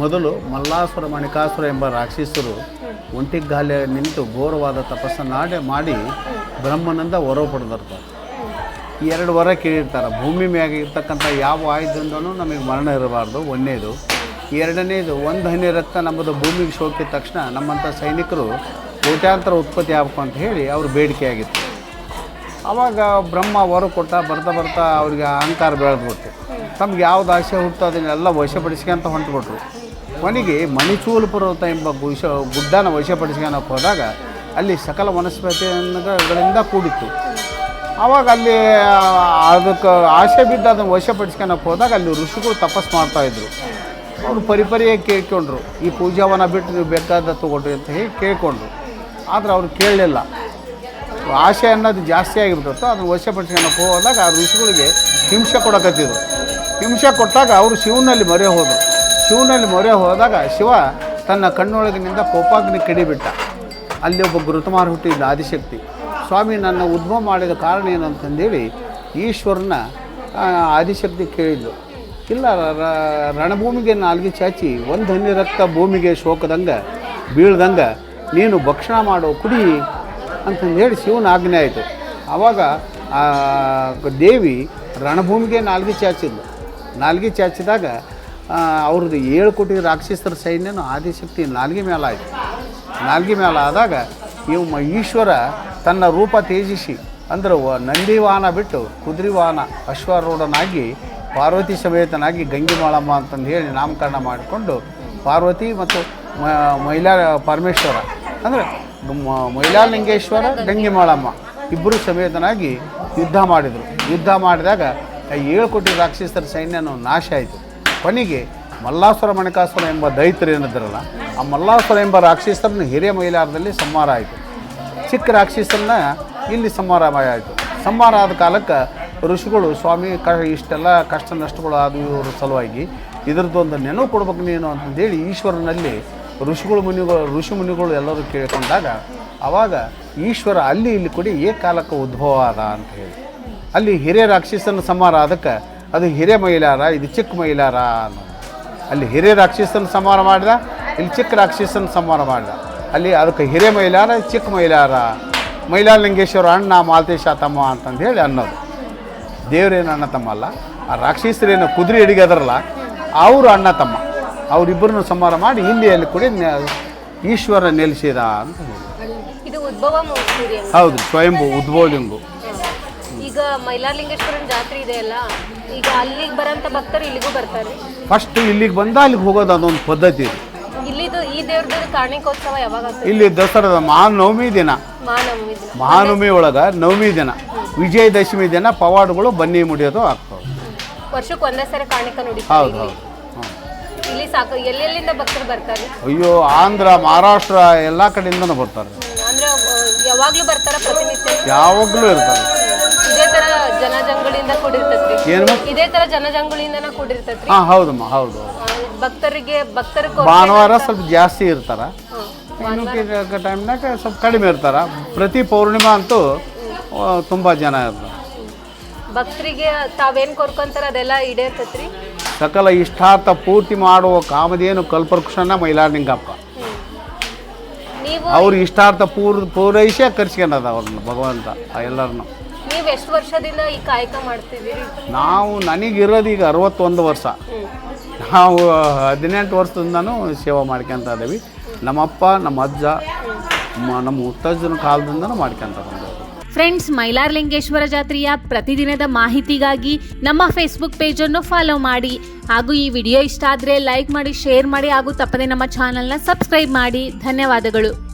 ಮೊದಲು ಮಲ್ಲಾಸುರ ಮಣಿಕಾಸುರ ಎಂಬ ರಾಕ್ಷಸರು ಒಂಟಿಗಾಲೆ ನಿಂತು ಘೋರವಾದ ತಪಸ್ಸನ್ನಾಡೆ ಮಾಡಿ ಬ್ರಹ್ಮನಿಂದ ವರ ಪಡೆದಿರ್ತಾರೆ ಈ ಎರಡು ವರ ಕೇಳಿರ್ತಾರೆ. ಭೂಮಿ ಮ್ಯಾಗ ಇರ್ತಕ್ಕಂಥ ಯಾವ ಆಯುಧದಿಂದನೂ ನಮಗೆ ಮರಣ ಇರಬಾರ್ದು ಒಂದನೇದು ಎರಡನೇದು, ಒಂದು ಹನಿ ರಕ್ತ ನಮ್ಮದು ಭೂಮಿಗೆ ಸೋಕಿದ ತಕ್ಷಣ ನಮ್ಮಂಥ ಸೈನಿಕರು ಕೋಟ್ಯಾಂತರ ಉತ್ಪತ್ತಿ ಆಗಬೇಕು ಅಂತ ಹೇಳಿ ಅವರು ಬೇಡಿಕೆ ಆಗಿತ್ತು. ಆವಾಗ ಬ್ರಹ್ಮ ವರ ಕೊಟ್ಟ, ಬರ್ತಾ ಬರ್ತಾ ಅವ್ರಿಗೆ ಅಹಂಕಾರ ಬೆಳೆದ್ಬಿಟ್ಟು ತಮ್ಗೆ ಯಾವ್ದು ಆಸೆ ಹುಟ್ಟೋ ಅದನ್ನೆಲ್ಲ ವಶಪಡಿಸ್ಕೊಂತ ಹೊಂಟ್ಬಿಟ್ರು. ಕೊನೆಗೆ ಮಣಿಚೂಲು ಪರ್ವತ ಎಂಬ ವಿಷ ಗುಡ್ಡನ ವಶಪಡಿಸ್ಕೊಳಕ್ಕೆ ಹೋದಾಗ ಅಲ್ಲಿ ಸಕಲ ವನಸ್ಪತಿಗಳಿಂದ ಕೂಡಿತ್ತು. ಆವಾಗ ಅಲ್ಲಿ ಅದಕ್ಕೆ ಆಸೆ ಬಿದ್ದು ಅದನ್ನು ವಶಪಡಿಸ್ಕೊಳಕ್ಕೆ ಹೋದಾಗ ಅಲ್ಲಿ ಋಷಿಗಳು ತಪಸ್ಸು ಮಾಡ್ತಾಯಿದ್ರು ಅವರು ಪರಿಪರಿಯಾಗಿ ಕೇಳ್ಕೊಂಡ್ರು. ಈ ಪೂಜಾವನ ಬಿಟ್ಟು ನೀವು ಬೇಕಾದ ತೊಗೊಂಡ್ರಿ ಅಂತ ಹೇಳಿ ಕೇಳ್ಕೊಂಡ್ರು. ಆದರೆ ಅವ್ರು ಕೇಳಲಿಲ್ಲ. ಆಸೆ ಅನ್ನೋದು ಜಾಸ್ತಿ ಆಗಿಬಿಟ್ಟಿತ್ತು. ಅದನ್ನು ವಶಪಡಿಸ್ಕೊಳಕ್ಕೆ ಹೋದಾಗ ಆ ಋಷಿಗಳಿಗೆ ಹಿಂಸೆ ಕೊಡಕತ್ತಿದ್ರು. ಹಿಂಸೆ ಕೊಟ್ಟಾಗ ಅವರು ಶಿವನಲ್ಲಿ ಮರೆ ಹೋದರು. ಶಿವನಲ್ಲಿ ಮೊರೆ ಹೋದಾಗ ಶಿವ ತನ್ನ ಕಣ್ಣೊಳಗಿನಿಂದ ಕೋಪಾಗ್ನಿ ಕಡಿಬಿಟ್ಟ. ಅಲ್ಲಿ ಒಬ್ಬ ಗುರುತುಮಾರ ಹುಟ್ಟಿದ್ದ ಆದಿಶಕ್ತಿ. ಸ್ವಾಮಿ, ನನ್ನ ಉದ್ಭವ ಮಾಡಿದ ಕಾರಣ ಏನು ಅಂತಂದೇಳಿ ಈಶ್ವರನ ಆದಿಶಕ್ತಿ ಕೇಳಿದ್ದು ಇಲ್ಲ ರಣಭೂಮಿಗೆ ನಾಲ್ಗೆ ಚಾಚಿ, ಒಂದು ಹನಿ ರಕ್ತ ಭೂಮಿಗೆ ಶೋಕದಂಗೆ, ಬೀಳ್ದಂಗೆ, ನೀನು ಭಕ್ಷಣ ಮಾಡೋ ಕುಡಿ ಅಂತಂದು ಹೇಳಿ ಶಿವನ ಆಜ್ಞೆ ಆಯಿತು. ಆವಾಗ ದೇವಿ ರಣಭೂಮಿಗೆ ನಾಲ್ಗೆ ಚಾಚಿದ್ಲು. ನಾಲ್ಗೆ ಚಾಚಿದಾಗ ಅವ್ರದ್ದು ಏಳು ಕೋಟಿ ರಾಕ್ಷಸರ ಸೈನ್ಯನು ಆದಿಶಕ್ತಿ ನಾಲ್ಗೆ ಮೇಲೆ ಆಯಿತು ನಾಲ್ಗೆ ಮೇಲೆ ಆದಾಗ ಇವು ಈಶ್ವರ ತನ್ನ ರೂಪ ತೇಜಿಸಿ ಅಂದ್ರೆ ನಂದಿ ವಾಹನ ಬಿಟ್ಟು ಕುದುರೆವಾಹನ ಅಶ್ವಾರೂಢನಾಗಿ ಪಾರ್ವತಿ ಸಮೇತನಾಗಿ ಗಂಗಿಮಾಳಮ್ಮ ಅಂತಂದು ಹೇಳಿ ನಾಮಕರಣ ಮಾಡಿಕೊಂಡು ಪಾರ್ವತಿ ಮತ್ತು ಮಹಿಳಾ ಪರಮೇಶ್ವರ, ಅಂದರೆ ಮೈಲಾಲಿಂಗೇಶ್ವರ, ಗಂಗಿಮಾಳಮ್ಮ ಇಬ್ಬರು ಸಮೇತನಾಗಿ ಯುದ್ಧ ಮಾಡಿದರು. ಯುದ್ಧ ಮಾಡಿದಾಗ ಏಳು ಕೋಟಿ ರಾಕ್ಷಸರ ಸೈನ್ಯನು ನಾಶ ಆಯಿತು. ಕೊನೆಗೆ ಮಲ್ಲಾಸುರ ಮಣಿಕಾಸುರ ಎಂಬ ದೈತ್ಯರು ಏನಿದ್ರಲ್ಲ ಆ ಮಲ್ಲಾಸುರ ಎಂಬ ರಾಕ್ಷಸರನ್ನ ಹಿರಿಯ ಮಹಿಳಾರದಲ್ಲಿ ಸಂಹಾರ ಆಯಿತು. ಚಿಕ್ಕ ರಾಕ್ಷಸರನ್ನ ಇಲ್ಲಿ ಸಂಹಾರ ಆಯಿತು. ಸಂಹಾರ ಆದ ಕಾಲಕ್ಕೆ ಋಷಿಗಳು, ಸ್ವಾಮಿ, ಕ ಇಷ್ಟೆಲ್ಲ ಕಷ್ಟ ನಷ್ಟಗಳು ಆದವು ಇವ್ರ ಸಲುವಾಗಿ ಇದ್ರದ್ದೊಂದು ನೆನಪು ಕೊಡ್ಬೇಕು ನೀನು ಅಂತಂದೇಳಿ ಈಶ್ವರನಲ್ಲಿ ಋಷಿಗಳು, ಮುನಿಗಳು, ಋಷಿ ಮುನಿಗಳು ಎಲ್ಲರೂ ಕೇಳಿಕೊಂಡಾಗ ಆವಾಗ ಈಶ್ವರ ಅಲ್ಲಿ ಇಲ್ಲಿ ಕೊಡಿ ಏಕಾಲಕ್ಕೆ ಕಾಲಕ್ಕೆ ಉದ್ಭವ ಆದ ಅಂತ ಹೇಳಿ. ಅಲ್ಲಿ ಹಿರಿಯ ರಾಕ್ಷಸನ ಸಂಹಾರ ಅದಕ್ಕೆ ಅದು ಹಿರೆ ಮೈಲಾರ ಇದು ಚಿಕ್ಕ ಮೈಲಾರ ಅನ್ನೋದು. ಅಲ್ಲಿ ಹಿರಿಯ ರಾಕ್ಷಸನ ಸಂಹಾರ ಮಾಡಿದ ಇಲ್ಲಿ ಚಿಕ್ಕ ರಾಕ್ಷಸನ ಸಂಹಾರ ಮಾಡಿದ. ಅಲ್ಲಿ ಅದಕ್ಕೆ ಹಿರಿಯ ಮೈಲಾರ ಚಿಕ್ಕ ಮೈಲಾರ. ಲಿಂಗೇಶ್ವರ ಅಣ್ಣ ಮಾಲತೇಶ ತಮ್ಮ ಅಂತಂದು ಹೇಳಿ ಅನ್ನೋದು. ದೇವರೇನು ಅಣ್ಣ ತಮ್ಮ ಅಲ್ಲ ಆ ರಾಕ್ಷಸರೇನು ಕುದುರೆ ಹಿಡಿಗದ್ರಲ್ಲ ಅವರು ಅಣ್ಣ ತಮ್ಮ. ಅವರಿಬ್ಬರನ್ನು ಸಂಹಾರ ಮಾಡಿ ಹಿಂದಿಯಲ್ಲಿ ಕೂಡ ಈಶ್ವರ ನೆಲೆಸಿದ ಅಂತ ಹೇಳಿ. ಹೌದು ಸ್ವಯಂಭೂ ಉದ್ಭವಲಿಂಗು. ಮೈಲಾರಲಿಂಗೇಶ್ವರನ ಜಾತ್ರೆ ಇದೆ ಅಲ್ಲ ಈಗ ಅಲ್ಲಿಗೆ ಬರೋಂಥ ಭಕ್ತರು ಇಲ್ಲಿಗೂ ಬರ್ತಾರೆ. ಫಸ್ಟ್ ಇಲ್ಲಿಗೆ ಬಂದ ಅಲ್ಲಿಗೆ ಹೋಗೋದು ಅದೊಂದು ಪದ್ಧತಿ ಇದೆ. ಇಲ್ಲಿದು ಈ ದೇವ್ರದ ಕಾರ್ಣಿಕೋತ್ಸವ ಯಾವಾಗ ಆಗ್ತದೆ? ಇಲ್ಲಿ ದಸರಾದ ಮಹಾನವಮಿ ದಿನ. ಮಹಾನವಮಿ ದಿನ. ಮಹಾನವಮಿ ಒಳಗೆ ನವಮಿ ದಿನ. ವಿಜಯದಶಮಿ ದಿನ ಪವಾಡಗಳು ಬನ್ನಿ ಮುಡಿಯೋದು ಆಗ್ತವೆ ವರ್ಷಕ್ಕೆ ಒಂದೇ ಸರಿ ಕಾಣಿಕ ನೋಡಿ ಹೌದು ಹೌದು ಹ್ಮ್. ಇಲ್ಲಿ ಸಾಕು ಎಲ್ಲೆಲ್ಲಿಂದ ಭಕ್ತರು ಬರ್ತಾರೆ? ಅಯ್ಯೋ ಆಂಧ್ರ ಮಹಾರಾಷ್ಟ್ರ ಎಲ್ಲ ಕಡೆಯಿಂದನೂ ಬರ್ತಾರೆ. ಹ್ಮ್, ಅಂದ್ರೆ ಅಹ್, ಯಾವಾಗ್ಲೂ ಬರ್ತಾರ ಪ್ರತಿನಿತ್ಯ? ಯಾವಾಗಲೂ ಇರ್ತಾರೆ. ಕೂಡಿರ್ತೈತ್ರಿ. ಇದೇ ತರ ಜನಜಂಗುಳಿಂದನ ಕೂಡಿರ್ತೈತ್ರಿ. ಹಾಂ ಹೌದಮ್ಮ ಹೌದು ಭಕ್ತರಿಗೆ ಭಕ್ತರ ಭಾನುವಾರ ಸ್ವಲ್ಪ ಜಾಸ್ತಿ ಇರ್ತಾರ. ಇನ್ನು ಟೈಮ್ನಾಗ ಸ್ವಲ್ಪ ಕಡಿಮೆ ಇರ್ತಾರ. ಪ್ರತಿ ಪೌರ್ಣಿಮಾ ಅಂತೂ ತುಂಬ ಜನ ಇರ್ತಾರೆ. ಭಕ್ತರಿಗೆ ತಾವೇನ್ ಕೋರ್ಕೊಂತಾರ ಅದೆಲ್ಲ ಈಡೇರ್ತೈತ್ರಿ? ಸಕಲ ಇಷ್ಟಾರ್ಥ ಪೂರ್ತಿ ಮಾಡುವ ಕಾಮಧೇನು ಕಲ್ಪವೃಕ್ಷನ ಮೈಲಾರಲಿಂಗಪ್ಪ. ಅವ್ರ ಇಷ್ಟಾರ್ಥ ಪೂರ್ ಪೂರೈಸೇ ಕರ್ಸ್ಕೊಂಡದ ಅವ್ರನ್ನ ಭಗವಂತ ಎಲ್ಲರನ್ನು. ನೀವ್ ಎಷ್ಟು ವರ್ಷದಿಂದ ಈ ಕಾಯಕ ಮಾಡ್ತಿದ್ದೀರಿ? ನಾವು ನನಗಿರೋದು ಈಗ ಅರವತ್ತೊಂದು ವರ್ಷ. ನಾವು ಹದಿನೆಂಟು ವರ್ಷದಿಂದನೂ ಸೇವೆ ಮಾಡ್ಕೊತ ಇದ್ದೀವಿ. ನಮ್ಮಪ್ಪ ನಮ್ಮ ಅಜ್ಜ ಮ- ನಮ್ಮ ಮುತ್ತಜ್ಜನ ಕಾಲದಿಂದನೂ ಮಾಡ್ಕೊತ ಬಂದವರು. ಫ್ರೆಂಡ್ಸ್ ಮೈಲಾರಲಿಂಗೇಶ್ವರ ಜಾತ್ರೆಯ ಪ್ರತಿದಿನದ ಮಾಹಿತಿಗಾಗಿ ನಮ್ಮ ಫೇಸ್ಬುಕ್ ಪೇಜನ್ನು ಫಾಲೋ ಮಾಡಿ. ಹಾಗೂ ಈ ವಿಡಿಯೋ ಇಷ್ಟ ಆದರೆ ಲೈಕ್ ಮಾಡಿ ಶೇರ್ ಮಾಡಿ ಹಾಗೂ ತಪ್ಪದೆ ನಮ್ಮ ಚಾನಲ್ನ ಸಬ್ಸ್ಕ್ರೈಬ್ ಮಾಡಿ. ಧನ್ಯವಾದಗಳು.